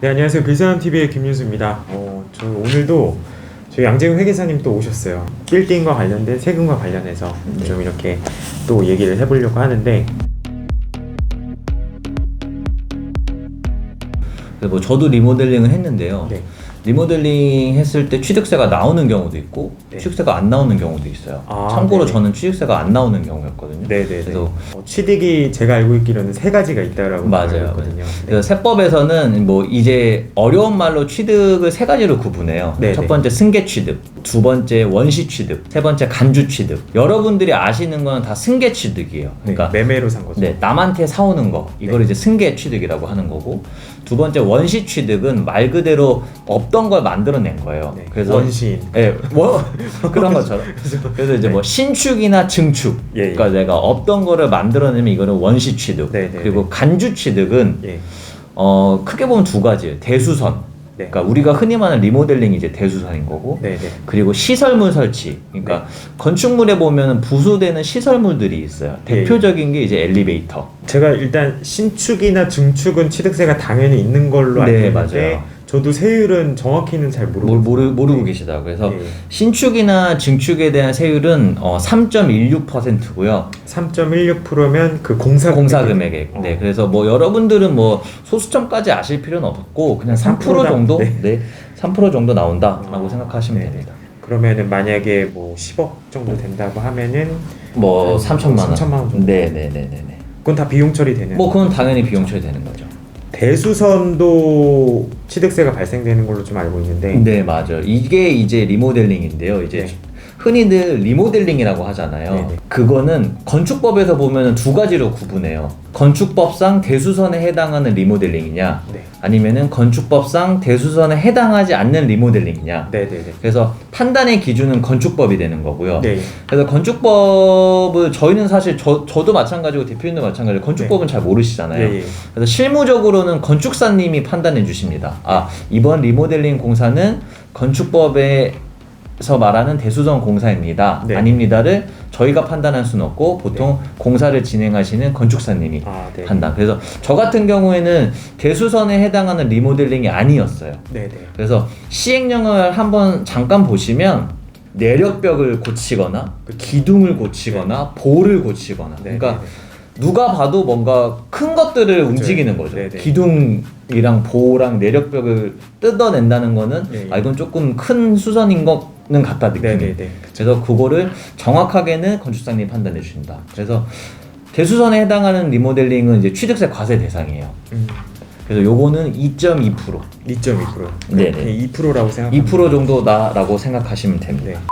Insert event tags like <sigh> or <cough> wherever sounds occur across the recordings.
네 안녕하세요 글사람 TV의 김윤수입니다. 어, 저 오늘도 저희 양재훈 회계사님 또 오셨어요. 빌딩과 관련된 세금과 관련해서 네. 좀 이렇게 또 얘기를 해보려고 하는데 그래서 뭐 저도 리모델링을 했는데요. 네. 리모델링 했을 때 취득세가 나오는 경우도 있고 네. 취득세가 안 나오는 경우도 있어요. 아, 참고로 네네. 저는 취득세가 안 나오는 경우였거든요. 네네네. 그래서 어, 취득이 제가 알고 있기로는 세 가지가 있다라고 맞아요. 알고 있거든요. 네. 그래서 세법에서는 뭐 이제 어려운 말로 취득을 세 가지로 구분해요. 네네. 첫 번째 승계 취득, 두 번째 원시 취득, 세 번째 간주 취득. 여러분들이 아시는 건 다 승계 취득이에요. 그러니까 네, 매매로 산 거죠. 네, 남한테 사오는 거 이걸 네. 이제 승계 취득이라고 하는 거고 두 번째 원시 취득은 말 그대로 없던 걸 만들어낸 거예요. 네, 그래서 원시인. 예, 뭐 <laughs> 그런 것처럼. 그래서 이제 네. 뭐 신축이나 증축. 예, 예. 그러니까 내가 없던 거를 만들어내면 이거는 원시 취득. 네, 네, 그리고 네. 간주 취득은 예. 어 크게 보면 두 가지예요. 대수선. 네. 그러니까 우리가 흔히 말하는 리모델링이 이제 대수선인 거고. 네 네. 그리고 시설물 설치. 그러니까 건축물에 보면 부수되는 시설물들이 있어요. 예, 예. 대표적인 게 이제 엘리베이터. 제가 일단 신축이나 증축은 취득세가 당연히 있는 걸로 알고 네, 있는데 맞아요. 저도 세율은 정확히는 잘 모르고 모르, 모르, 모르고 네. 계시다. 그래서 예. 신축이나 증축에 대한 세율은 어, 3.16%고요. 3.16%면 그 공사 공사 금액에. 어. 네. 그래서 뭐 여러분들은 뭐 소수점까지 아실 필요는 없고 그냥 3% 3% 정도 네. 네. 3% 정도 나온다라고 어, 생각하시면 네. 됩니다. 그러면은 만약에 뭐 10억 정도 된다고 하면은 뭐한 3천만 원. 3천만 원 정도. 네, 네, 네, 네, 네. 그건 다 비용 처리되는 뭐 그건 당연히 비용 처리되는 거죠. 대수선도 취득세가 발생되는 걸로 좀 알고 있는데 네, 맞아요. 이게 이제 리모델링인데요. 이제 네. 흔히들 리모델링이라고 하잖아요. 네네. 그거는 건축법에서 보면 두 가지로 구분해요. 건축법상 대수선에 해당하는 리모델링이냐, 네. 아니면은 건축법상 대수선에 해당하지 않는 리모델링이냐. 네네네 그래서 판단의 기준은 건축법이 되는 거고요. 네. 그래서 건축법을 저희는 사실 저, 저도 마찬가지고 대표님도 마찬가지고 건축법은 잘 모르시잖아요. 예, 예. 그래서 실무적으로는 건축사님이 판단해 주십니다. 아 이번 리모델링 공사는 건축법에 서 말하는 대수선 공사입니다. 네. 아닙니다를 저희가 판단할 수는 없고 보통 공사를 진행하시는 건축사님이 아, 네. 판단. 그래서 저 같은 경우에는 대수선에 해당하는 리모델링이 아니었어요. 네 네 그래서 시행령을 한번 잠깐 보시면 내력벽을 고치거나 그 기둥을 고치거나 볼을 고치거나 네, 그러니까 네, 누가 봐도 뭔가 큰 것들을 움직이는 거죠. 네, 네. 기둥 이랑 보랑 내력벽을 뜯어낸다는 거는 네, 아 이건 조금 큰 수선인 거 는 같다 네. 느낌이. 네네네 그래서 그거를 정확하게는 건축사님이 판단해 주신다. 그래서 대수선에 해당하는 리모델링은 이제 취득세 과세 대상이에요. 음, 그래서 요거는 2.2% 2.2% 네 네. 2%라고 생각합니다 2% 정도다라고 생각하시면 됩니다. 네.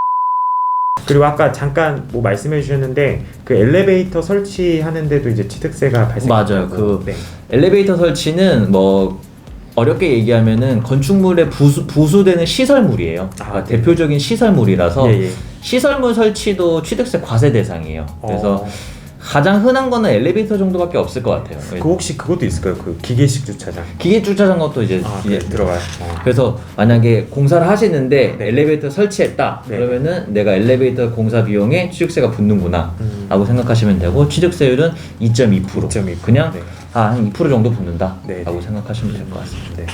그리고 아까 잠깐 뭐 말씀해 주셨는데 그 엘리베이터 설치하는데도 이제 취득세가 발생 맞아요. 그 네. 엘리베이터 설치는 뭐 어렵게 얘기하면은 건축물에 부수, 부수되는 시설물이에요. 아, 그러니까 네. 대표적인 시설물이라서 예, 예. 시설물 설치도 취득세 과세 대상이에요. 그래서 어, 가장 흔한 거는 엘리베이터 정도밖에 없을 것 같아요. 그 혹시 그것도 있을까요? 그 기계식 주차장 기계 주차장 것도 이제, 아, 이제 네, 들어가요 어. 그래서 만약에 공사를 하시는데 네. 엘리베이터 설치했다 네. 그러면은 내가 엘리베이터 공사 비용에 취득세가 붙는구나 음. 라고 생각하시면 되고 취득세율은 2.2% 2.2%. 그냥 네. 한 2% 정도 붙는다라고 네. 네. 생각하시면 될 것 같습니다. 네.